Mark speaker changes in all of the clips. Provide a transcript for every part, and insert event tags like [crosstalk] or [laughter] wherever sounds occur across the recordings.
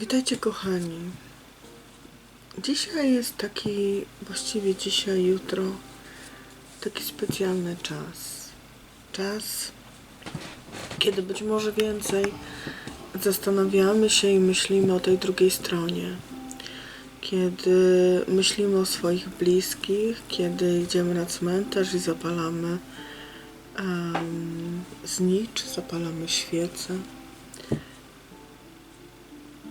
Speaker 1: Witajcie kochani. Dzisiaj jest taki, właściwie dzisiaj, jutro, taki specjalny czas. Czas, kiedy być może więcej zastanawiamy się i myślimy o tej drugiej stronie. Kiedy myślimy o swoich bliskich, kiedy idziemy na cmentarz i zapalamy um, znicz, zapalamy świece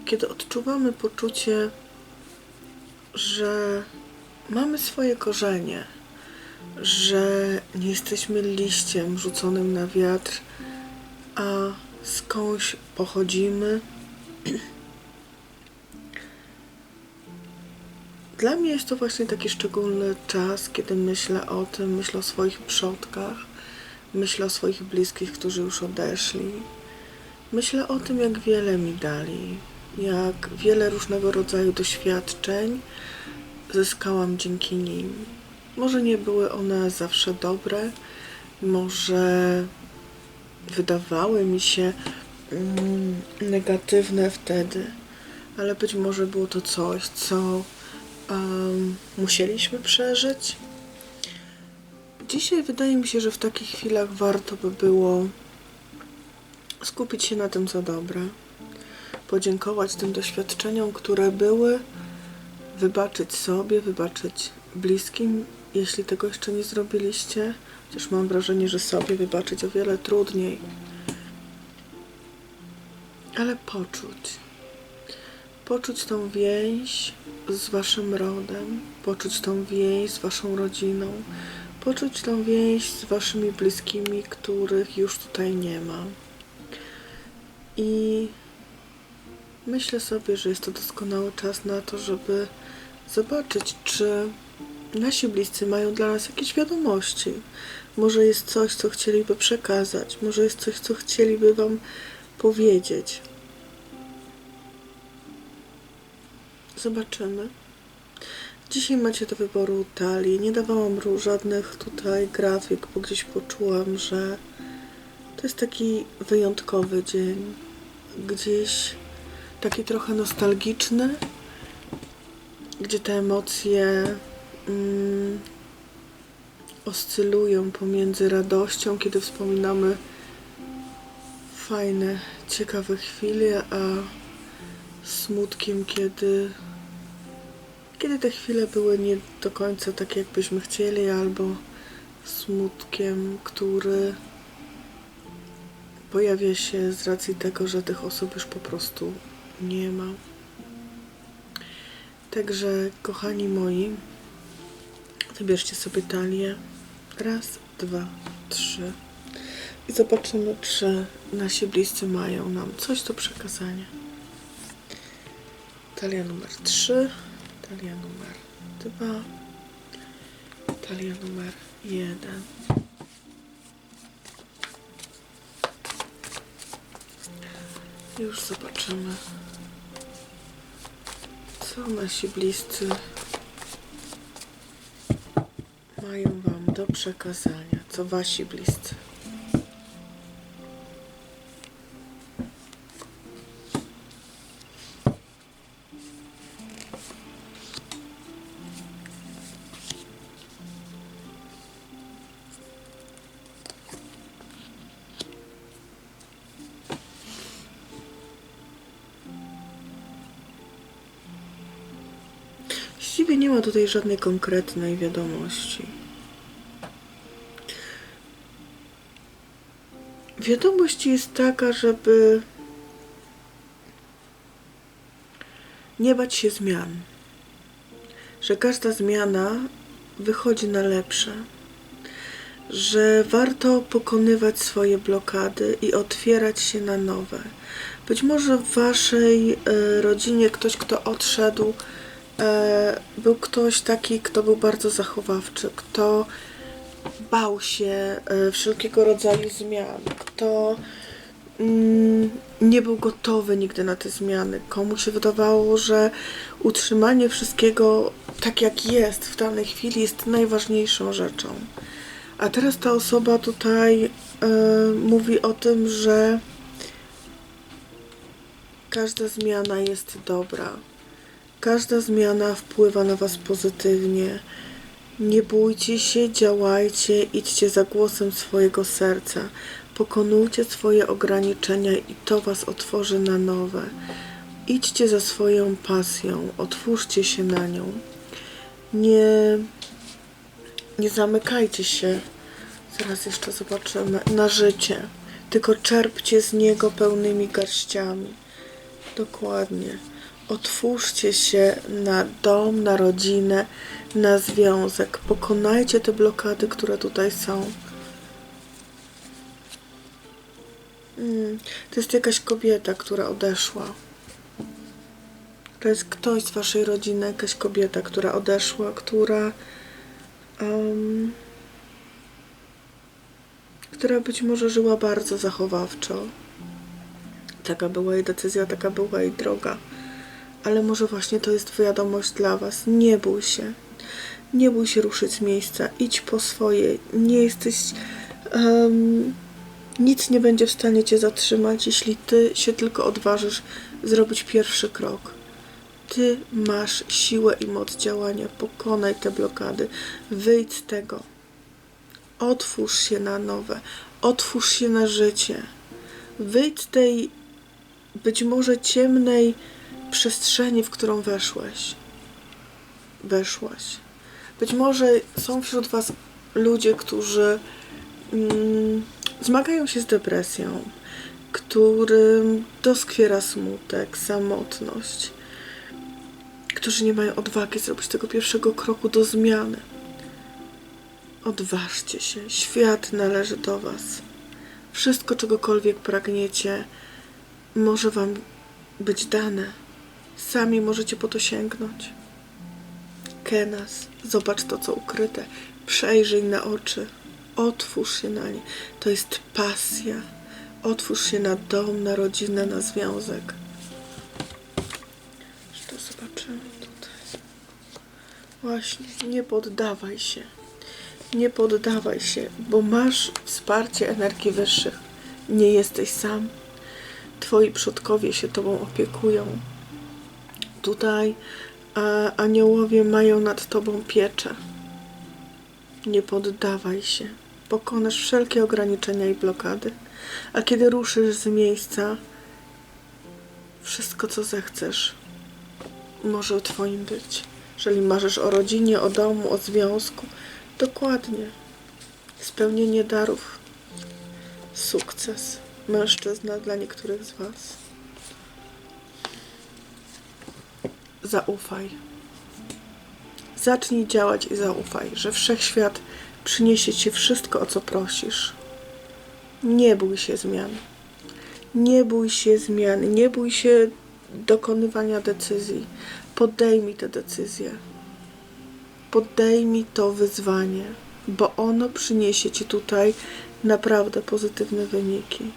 Speaker 1: kiedy odczuwamy poczucie, że mamy swoje korzenie, że nie jesteśmy liściem rzuconym na wiatr, a skądś pochodzimy. [clears throat] Dla mnie jest to właśnie taki szczególny czas, kiedy myślę o tym, myślę o swoich przodkach, myślę o swoich bliskich, którzy już odeszli. Myślę o tym, jak wiele mi dali, jak wiele różnego rodzaju doświadczeń zyskałam dzięki nim. Może nie były one zawsze dobre, może wydawały mi się mm, negatywne wtedy, ale być może było to coś, co um, musieliśmy przeżyć. Dzisiaj wydaje mi się, że w takich chwilach warto by było skupić się na tym, co dobre podziękować tym doświadczeniom, które były, wybaczyć sobie, wybaczyć bliskim, jeśli tego jeszcze nie zrobiliście. Chociaż mam wrażenie, że sobie wybaczyć o wiele trudniej. Ale poczuć. Poczuć tą więź z waszym rodem, poczuć tą więź z waszą rodziną, poczuć tą więź z waszymi bliskimi, których już tutaj nie ma. I Myślę sobie, że jest to doskonały czas na to, żeby zobaczyć, czy nasi bliscy mają dla nas jakieś wiadomości. Może jest coś, co chcieliby przekazać, może jest coś, co chcieliby Wam powiedzieć. Zobaczymy. Dzisiaj macie do wyboru talii. Nie dawałam żadnych tutaj grafik, bo gdzieś poczułam, że to jest taki wyjątkowy dzień. Gdzieś taki trochę nostalgiczny, gdzie te emocje mm, oscylują pomiędzy radością, kiedy wspominamy fajne, ciekawe chwile, a smutkiem, kiedy, kiedy te chwile były nie do końca tak, jakbyśmy chcieli, albo smutkiem, który pojawia się z racji tego, że tych osób już po prostu nie ma. Także, kochani moi, wybierzcie sobie talię. Raz, dwa, trzy. I zobaczymy, czy nasi bliscy mają nam coś do przekazania. Talia numer 3, talia numer 2, talia numer 1. Już zobaczymy, co nasi bliscy mają Wam do przekazania, co Wasi bliscy. Właściwie nie ma tutaj żadnej konkretnej wiadomości. Wiadomość jest taka, żeby nie bać się zmian. Że każda zmiana wychodzi na lepsze. Że warto pokonywać swoje blokady i otwierać się na nowe. Być może w waszej y, rodzinie ktoś, kto odszedł, E, był ktoś taki, kto był bardzo zachowawczy, kto bał się e, wszelkiego rodzaju zmian, kto mm, nie był gotowy nigdy na te zmiany, komu się wydawało, że utrzymanie wszystkiego tak jak jest w danej chwili jest najważniejszą rzeczą. A teraz ta osoba tutaj y, mówi o tym, że każda zmiana jest dobra. Każda zmiana wpływa na Was pozytywnie. Nie bójcie się, działajcie, idźcie za głosem swojego serca. Pokonujcie swoje ograniczenia i to Was otworzy na nowe. Idźcie za swoją pasją, otwórzcie się na nią. Nie, nie zamykajcie się, zaraz jeszcze zobaczymy, na życie, tylko czerpcie z niego pełnymi garściami. Dokładnie. Otwórzcie się na dom, na rodzinę, na związek. Pokonajcie te blokady, które tutaj są. Mm, to jest jakaś kobieta, która odeszła. To jest ktoś z waszej rodziny, jakaś kobieta, która odeszła, która. em, która być może żyła bardzo zachowawczo. Taka była jej decyzja, taka była jej droga. Ale może właśnie to jest wiadomość dla Was. Nie bój się. Nie bój się ruszyć z miejsca. Idź po swoje. Nie jesteś. em, nic nie będzie w stanie Cię zatrzymać, jeśli Ty się tylko odważysz zrobić pierwszy krok. Ty masz siłę i moc działania. Pokonaj te blokady. Wyjdź z tego. Otwórz się na nowe. Otwórz się na życie. Wyjdź z tej być może ciemnej przestrzeni, w którą weszłeś. Weszłaś. Być może są wśród Was ludzie, którzy mm, zmagają się z depresją, którym doskwiera smutek, samotność, którzy nie mają odwagi zrobić tego pierwszego kroku do zmiany. Odważcie się, świat należy do Was. Wszystko, czegokolwiek pragniecie, może Wam być dane. Sami możecie po to sięgnąć. Kenas, zobacz to, co ukryte. Przejrzyj na oczy. Otwórz się na nie. To jest pasja. Otwórz się na dom, na rodzinę, na związek. Jeszcze zobaczymy tutaj. Właśnie, nie poddawaj się. Nie poddawaj się, bo masz wsparcie energii wyższych. Nie jesteś sam. Twoi przodkowie się Tobą opiekują. Tutaj a, aniołowie mają nad Tobą pieczę. Nie poddawaj się. Pokonasz wszelkie ograniczenia i blokady. A kiedy ruszysz z miejsca, wszystko co zechcesz może Twoim być. Jeżeli marzysz o rodzinie, o domu, o związku, dokładnie. Spełnienie darów, sukces, mężczyzna dla niektórych z Was. Zaufaj. Zacznij działać i zaufaj, że wszechświat przyniesie Ci wszystko, o co prosisz. Nie bój się zmian. Nie bój się zmian. Nie bój się dokonywania decyzji. Podejmij te decyzje. Podejmij to wyzwanie, bo ono przyniesie Ci tutaj naprawdę pozytywne wyniki.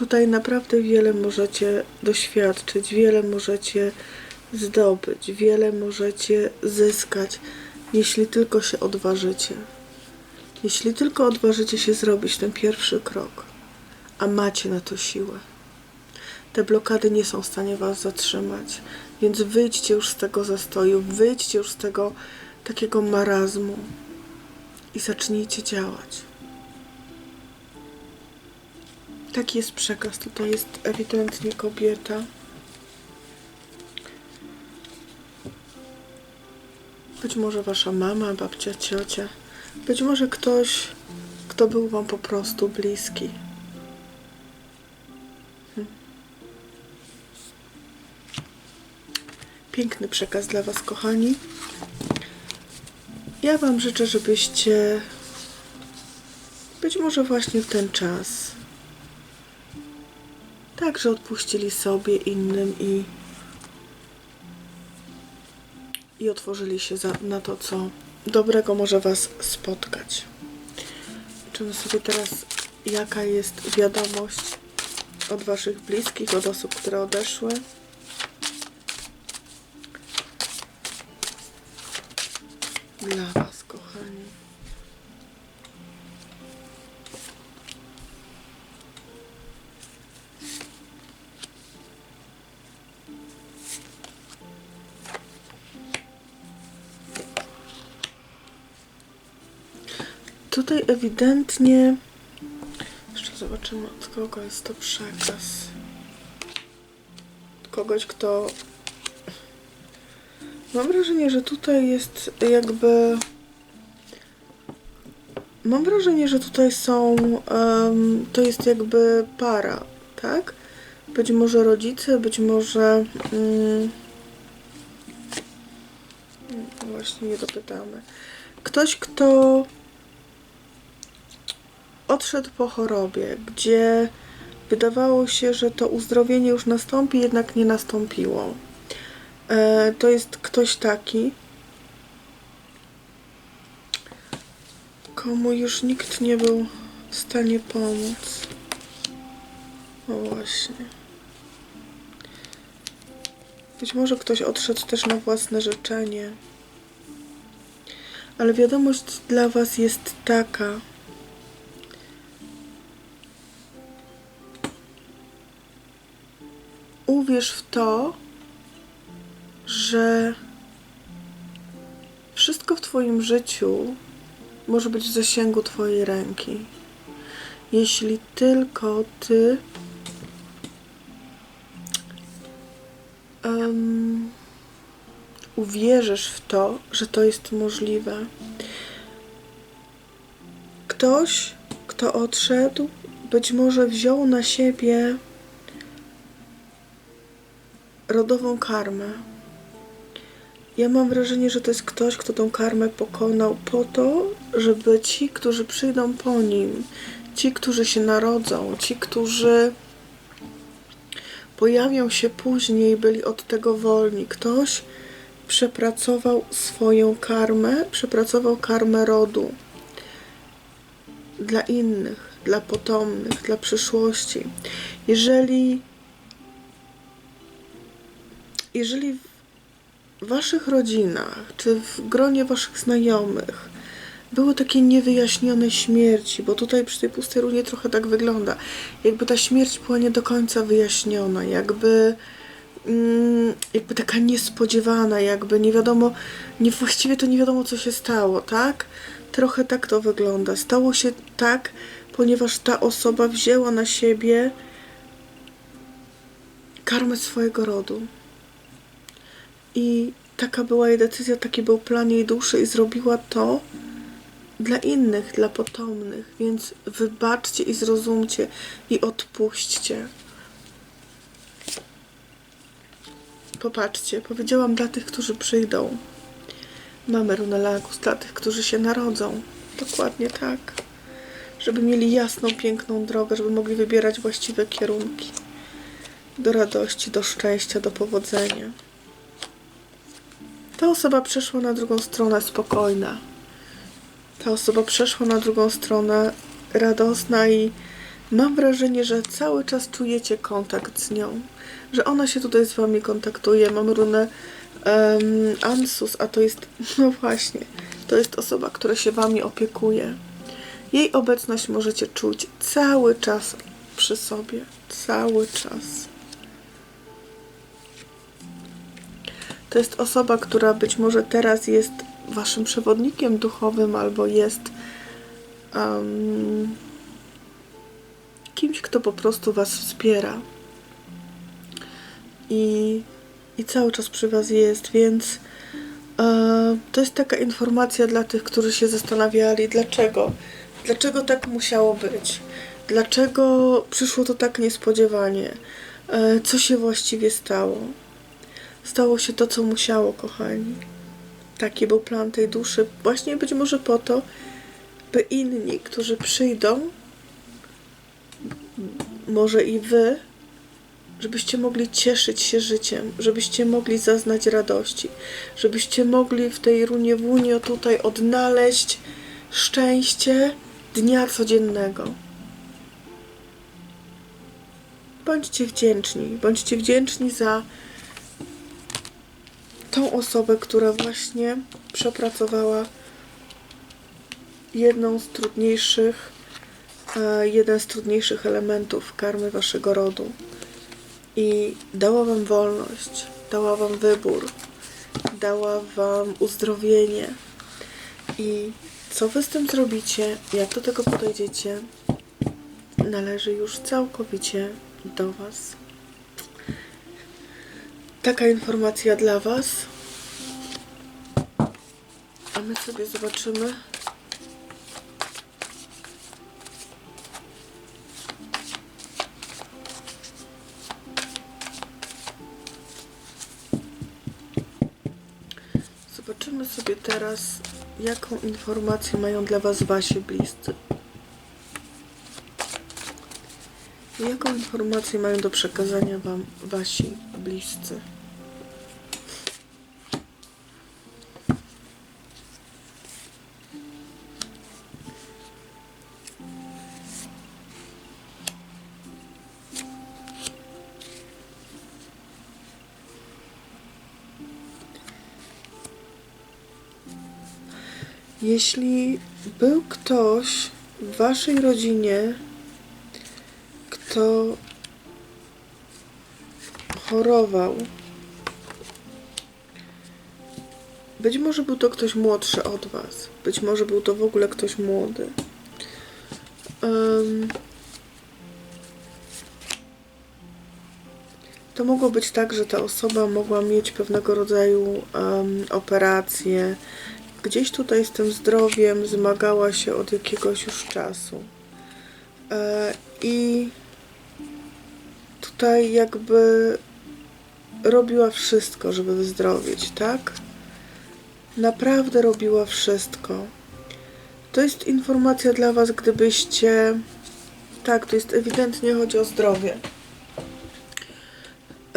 Speaker 1: Tutaj naprawdę wiele możecie doświadczyć, wiele możecie zdobyć, wiele możecie zyskać, jeśli tylko się odważycie. Jeśli tylko odważycie się zrobić ten pierwszy krok, a macie na to siłę. Te blokady nie są w stanie Was zatrzymać, więc wyjdźcie już z tego zastoju, wyjdźcie już z tego takiego marazmu i zacznijcie działać. Taki jest przekaz. Tutaj jest ewidentnie kobieta. Być może wasza mama, babcia, ciocia. Być może ktoś, kto był wam po prostu bliski. Hmm. Piękny przekaz dla was, kochani. Ja wam życzę, żebyście być może właśnie w ten czas także odpuścili sobie innym i, i otworzyli się za, na to, co dobrego może Was spotkać. Zobaczymy sobie teraz, jaka jest wiadomość od Waszych bliskich, od osób, które odeszły. Tutaj ewidentnie. Jeszcze zobaczymy, od kogo jest to przekaz. Od kogoś, kto. Mam wrażenie, że tutaj jest jakby. Mam wrażenie, że tutaj są. em, to jest jakby para, tak? Być może rodzice, być może. Mm, właśnie nie dopytamy. Ktoś, kto odszedł po chorobie, gdzie wydawało się, że to uzdrowienie już nastąpi, jednak nie nastąpiło. E, to jest ktoś taki, komu już nikt nie był w stanie pomóc. No właśnie. Być może ktoś odszedł też na własne życzenie. Ale wiadomość dla Was jest taka. Uwierz w to, że wszystko w Twoim życiu może być w zasięgu Twojej ręki. Jeśli tylko Ty em, uwierzysz w to, że to jest możliwe. Ktoś, kto odszedł, być może wziął na siebie rodową karmę. Ja mam wrażenie, że to jest ktoś, kto tą karmę pokonał po to, żeby ci, którzy przyjdą po nim, ci, którzy się narodzą, ci, którzy pojawią się później, byli od tego wolni. Ktoś przepracował swoją karmę, przepracował karmę rodu dla innych, dla potomnych, dla przyszłości. Jeżeli jeżeli w waszych rodzinach, czy w gronie waszych znajomych były takie niewyjaśnione śmierci, bo tutaj przy tej pustej runie trochę tak wygląda, jakby ta śmierć była nie do końca wyjaśniona, jakby mm, jakby taka niespodziewana, jakby nie wiadomo, nie, właściwie to nie wiadomo co się stało, tak? Trochę tak to wygląda. Stało się tak, ponieważ ta osoba wzięła na siebie karmę swojego rodu. I taka była jej decyzja, taki był plan jej duszy i zrobiła to dla innych, dla potomnych. Więc wybaczcie i zrozumcie i odpuśćcie. Popatrzcie, powiedziałam dla tych, którzy przyjdą. Mamy runę Lagus dla tych, którzy się narodzą. Dokładnie tak. Żeby mieli jasną, piękną drogę, żeby mogli wybierać właściwe kierunki. Do radości, do szczęścia, do powodzenia. Ta osoba przeszła na drugą stronę spokojna. Ta osoba przeszła na drugą stronę radosna i mam wrażenie, że cały czas czujecie kontakt z nią. Że ona się tutaj z wami kontaktuje. Mam runę um, Ansus, a to jest, [laughs] no właśnie, to jest osoba, która się wami opiekuje. Jej obecność możecie czuć cały czas przy sobie. Cały czas. To jest osoba, która być może teraz jest waszym przewodnikiem duchowym albo jest um, kimś, kto po prostu was wspiera. I, i cały czas przy was jest, więc e, to jest taka informacja dla tych, którzy się zastanawiali, dlaczego. Dlaczego tak musiało być? Dlaczego przyszło to tak niespodziewanie? E, co się właściwie stało? Stało się to, co musiało, kochani. Taki był plan tej duszy, właśnie być może po to, by inni, którzy przyjdą, może i wy, żebyście mogli cieszyć się życiem, żebyście mogli zaznać radości, żebyście mogli w tej runie wunio tutaj odnaleźć szczęście dnia codziennego. Bądźcie wdzięczni, bądźcie wdzięczni za tą osobę, która właśnie przepracowała jedną z trudniejszych, e, jeden z trudniejszych elementów karmy waszego rodu i dała wam wolność, dała wam wybór, dała wam uzdrowienie i Co wy z tym zrobicie, jak do tego podejdziecie, należy już całkowicie do was. Taka informacja dla was. Sobie zobaczymy. Zobaczymy sobie teraz, jaką informację mają dla Was Wasi bliscy. Jaką informację mają do przekazania Wam Wasi bliscy? Jeśli był ktoś w waszej rodzinie, kto chorował, być może był to ktoś młodszy od was, być może był to w ogóle ktoś młody. Em, to mogło być tak, że ta osoba mogła mieć pewnego rodzaju em, operację, gdzieś tutaj z tym zdrowiem zmagała się od jakiegoś już czasu. E, I tutaj jakby robiła wszystko, żeby wyzdrowieć, tak? Naprawdę robiła wszystko. To jest informacja dla Was, gdybyście. Tak, to jest ewidentnie chodzi o zdrowie.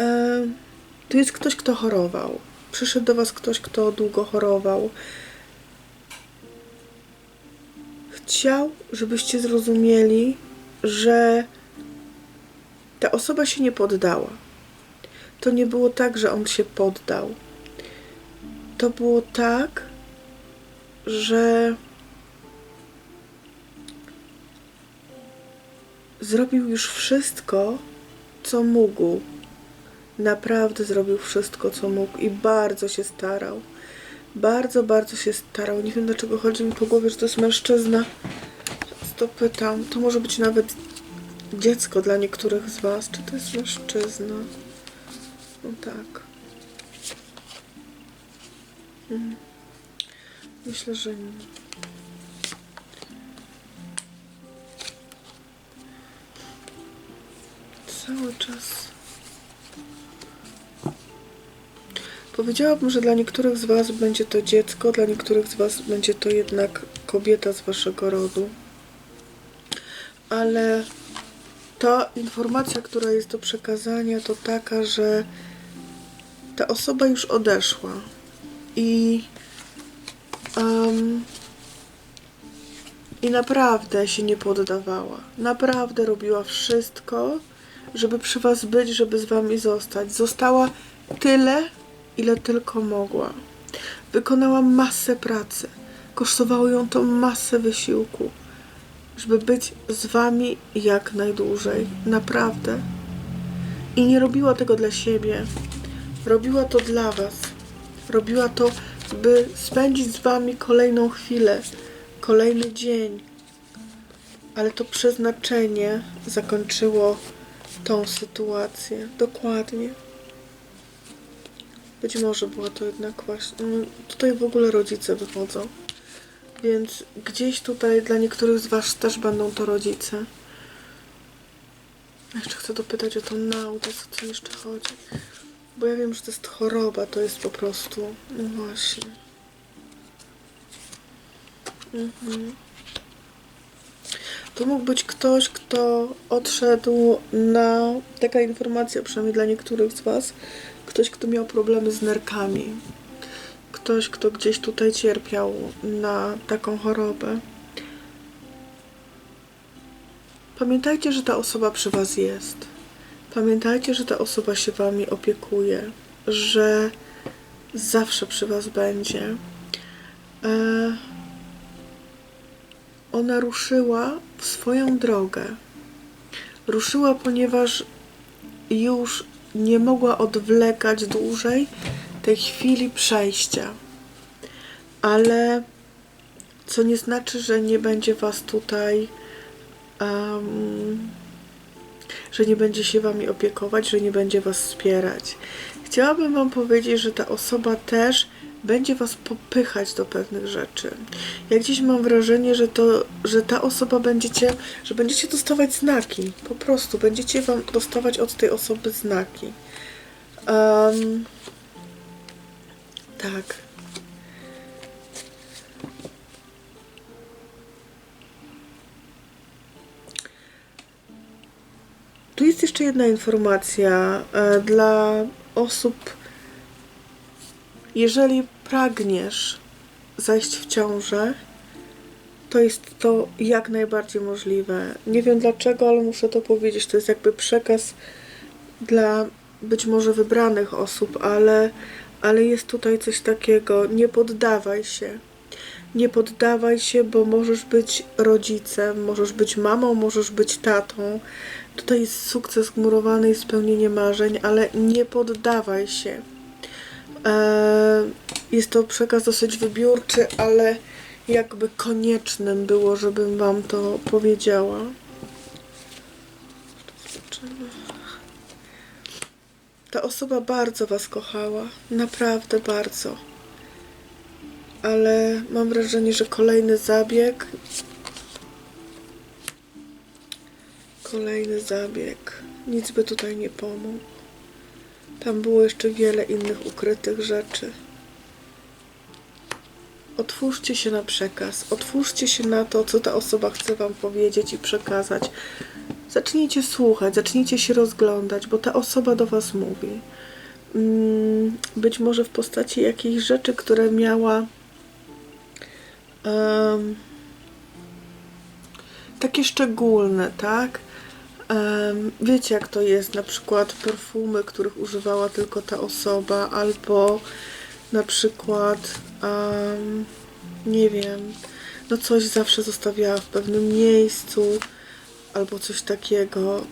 Speaker 1: E, tu jest ktoś, kto chorował. Przyszedł do Was ktoś, kto długo chorował. Chciał, żebyście zrozumieli, że ta osoba się nie poddała. To nie było tak, że on się poddał. To było tak, że zrobił już wszystko, co mógł. Naprawdę zrobił wszystko, co mógł i bardzo się starał. Bardzo, bardzo się starał. Nie wiem dlaczego chodzi mi po głowie, że to jest mężczyzna. To pytam. To może być nawet dziecko dla niektórych z Was. Czy to jest mężczyzna? No tak. Mm. Myślę, że nie. Cały czas. Powiedziałabym, że dla niektórych z Was będzie to dziecko, dla niektórych z Was będzie to jednak kobieta z Waszego rodu. Ale ta informacja, która jest do przekazania, to taka, że ta osoba już odeszła i em, i naprawdę się nie poddawała. Naprawdę robiła wszystko, żeby przy Was być, żeby z Wami zostać. Została tyle, ile tylko mogła. Wykonała masę pracy. Kosztowało ją to masę wysiłku, żeby być z Wami jak najdłużej. Naprawdę. I nie robiła tego dla siebie. Robiła to dla Was. Robiła to, by spędzić z Wami kolejną chwilę, kolejny dzień. Ale to przeznaczenie zakończyło tą sytuację. Dokładnie. Być może była to jednak właśnie. No, tutaj w ogóle rodzice wychodzą. Więc gdzieś tutaj dla niektórych z Was też będą to rodzice. Jeszcze chcę dopytać o tą naukę, co jeszcze chodzi. Bo ja wiem, że to jest choroba, to jest po prostu. No właśnie. Mhm. To mógł być ktoś, kto odszedł na. Taka informacja, przynajmniej dla niektórych z Was. Ktoś, kto miał problemy z nerkami. Ktoś, kto gdzieś tutaj cierpiał na taką chorobę. Pamiętajcie, że ta osoba przy Was jest. Pamiętajcie, że ta osoba się Wami opiekuje, że zawsze przy Was będzie. E, ona ruszyła w swoją drogę. Ruszyła, ponieważ już nie mogła odwlekać dłużej tej chwili przejścia. Ale Co nie znaczy, że nie będzie Was tutaj, em, że nie będzie się Wami opiekować, że nie będzie Was wspierać. Chciałabym Wam powiedzieć, że ta osoba też będzie Was popychać do pewnych rzeczy. Ja gdzieś mam wrażenie, że, to, że ta osoba będziecie, że będziecie dostawać znaki. Po prostu będziecie Wam dostawać od tej osoby znaki. Em, tak. Tu jest jeszcze jedna informacja e, dla osób, jeżeli pragniesz zajść w ciążę, to jest to jak najbardziej możliwe. Nie wiem dlaczego, ale muszę to powiedzieć. To jest jakby przekaz dla być może wybranych osób, ale, ale jest tutaj coś takiego. Nie poddawaj się. Nie poddawaj się, bo możesz być rodzicem, możesz być mamą, możesz być tatą. Tutaj jest sukces murowany i spełnienie marzeń, ale nie poddawaj się. Eee, Jest to przekaz dosyć wybiórczy, ale jakby koniecznym było, żebym Wam to powiedziała. Ta osoba bardzo Was kochała, naprawdę bardzo. Ale mam wrażenie, że kolejny zabieg. Kolejny zabieg. Nic by tutaj nie pomógł. Tam było jeszcze wiele innych ukrytych rzeczy. Otwórzcie się na przekaz, otwórzcie się na to, co ta osoba chce Wam powiedzieć i przekazać. Zacznijcie słuchać, zacznijcie się rozglądać, bo ta osoba do Was mówi. Mm, Być może w postaci jakichś rzeczy, które miała em, takie szczególne, tak? Wiecie, jak to jest, na przykład perfumy, których używała tylko ta osoba, albo na przykład, em, nie wiem, no coś zawsze zostawiała w pewnym miejscu, albo coś takiego.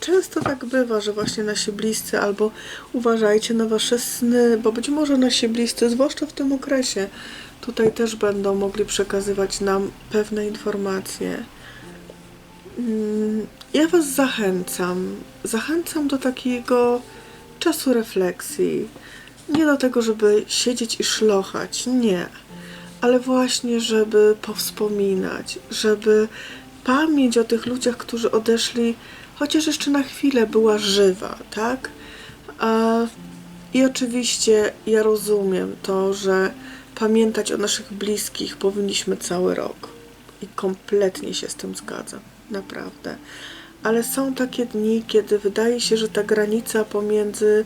Speaker 1: Często tak bywa, że właśnie nasi bliscy, albo uważajcie na wasze sny, bo być może nasi bliscy, zwłaszcza w tym okresie, tutaj też będą mogli przekazywać nam pewne informacje. Mm, Ja Was zachęcam. Zachęcam do takiego czasu refleksji. Nie do tego, żeby siedzieć i szlochać. Nie. Ale właśnie, żeby powspominać, żeby pamięć o tych ludziach, którzy odeszli, chociaż jeszcze na chwilę była żywa, tak? I oczywiście ja rozumiem to, że pamiętać o naszych bliskich powinniśmy cały rok. I kompletnie się z tym zgadzam, naprawdę. Ale są takie dni, kiedy wydaje się, że ta granica pomiędzy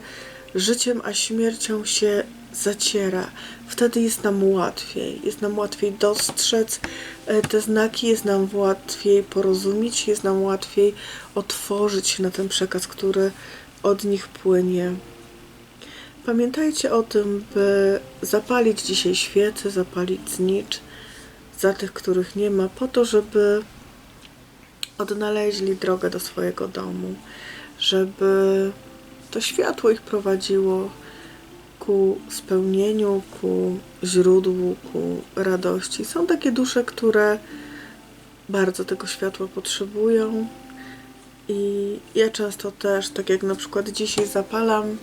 Speaker 1: życiem a śmiercią się zaciera. Wtedy jest nam łatwiej. Jest nam łatwiej dostrzec e, te znaki, jest nam łatwiej porozumieć, jest nam łatwiej otworzyć na ten przekaz, który od nich płynie. Pamiętajcie o tym, by zapalić dzisiaj świecę, zapalić znicz za tych, których nie ma, po to, żeby odnaleźli drogę do swojego domu, żeby to światło ich prowadziło ku spełnieniu, ku źródłu, ku radości. Są takie dusze, które bardzo tego światła potrzebują. I ja często też, tak jak na przykład dzisiaj zapalam,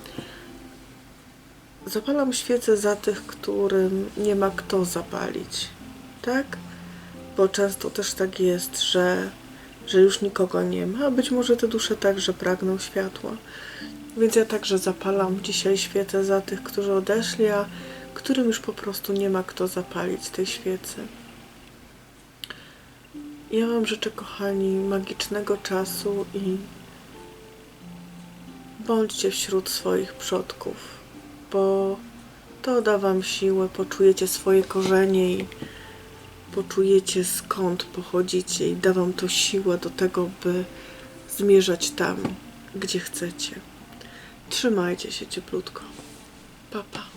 Speaker 1: zapalam świecę za tych, którym nie ma kto zapalić. Tak? Bo często też tak jest, że, że już nikogo nie ma, a być może te dusze także pragną światła. Więc ja także zapalam dzisiaj świecę za tych, którzy odeszli, a którym już po prostu nie ma kto zapalić tej świecy. Ja Wam życzę, kochani, magicznego czasu i bądźcie wśród swoich przodków, bo to da Wam siłę, poczujecie swoje korzenie i poczujecie skąd pochodzicie i da Wam to siłę do tego, by zmierzać tam, gdzie chcecie. Trzymajcie się cieplutko. Pa, pa.